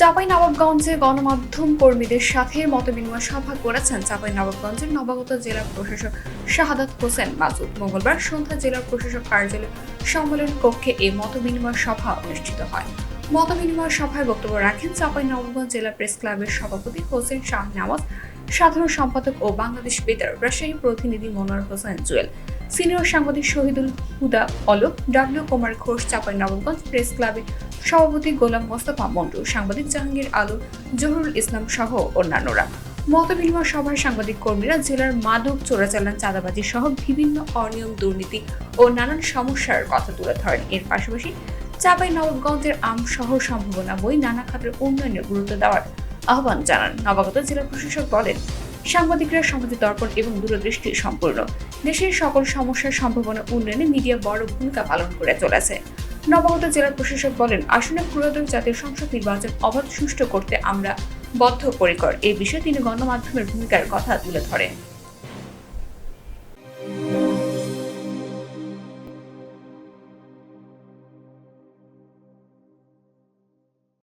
চাপাই নবাবগঞ্জে গণমাধ্যম কর্মীদের সাথে মতবিনিময় সভা করেছেন চাপাই নবাবগঞ্জের নবাগত জেলা প্রশাসক শাহাদাত হোসেন মাসুদ মঙ্গলবার সন্ধ্যা জেলা প্রশাসক কার্যালয় সম্মেলন কক্ষে এই মতবিনিময় সভা অনুষ্ঠিত হয়। মতবিনিময় সভায় বক্তব্য রাখেন চাপাই নবাবগঞ্জ জেলা প্রেস ক্লাবের সভাপতি হোসেন শাহ নওয়াজ, সাধারণ সম্পাদক ও বাংলাদেশ বেতার রাজশাহী প্রতিনিধি মনোয়ার হোসেন জুয়েল, সিনিয়র সাংবাদিক শহীদুল হুদা অলোক, ডাব্লিউ কুমার ঘোষ চাপাই নবাবগঞ্জ প্রেস ক্লাবের সভাপতি গোলাম মোস্তফা মন্টু সাংবাদিক জাহাঙ্গীর আলম, জহুরুল ইসলাম সহ অন্যান্যরা। মতবিনিময় সভায় সাংবাদিক কর্মীরা জেলার মাদক চোরাচালান চাঁদাবাজি সহ বিভিন্ন অনিয়ম, দুর্নীতি ও নানান সমস্যার কথা তুলে ধরেন। এর পাশাপাশি চাপাই নবাবগঞ্জের আম সহ সম্ভাবনা বই নানা খাতের উন্নয়নে গুরুত্ব দেওয়ার আহ্বান জানান। নবাগত জেলা প্রশাসক বলেন, সাংবাদিকরা সমাজে দর্পণ এবং দূরদৃষ্টি সম্পূর্ণ। দেশের সকল সমস্যার সম্ভাবনা উন্নয়নে মিডিয়া বড় ভূমিকা পালন করে চলেছে। নবাগত জেলা প্রশাসক বলেন আসনে ত্রয়োদশ জাতীয় সংসদ নির্বাচন অবাধ সুষ্ঠু করতে আমরা বদ্ধপরিকর। এই বিষয়ে তিনি গণমাধ্যমের ভূমিকার কথা তুলে ধরেন।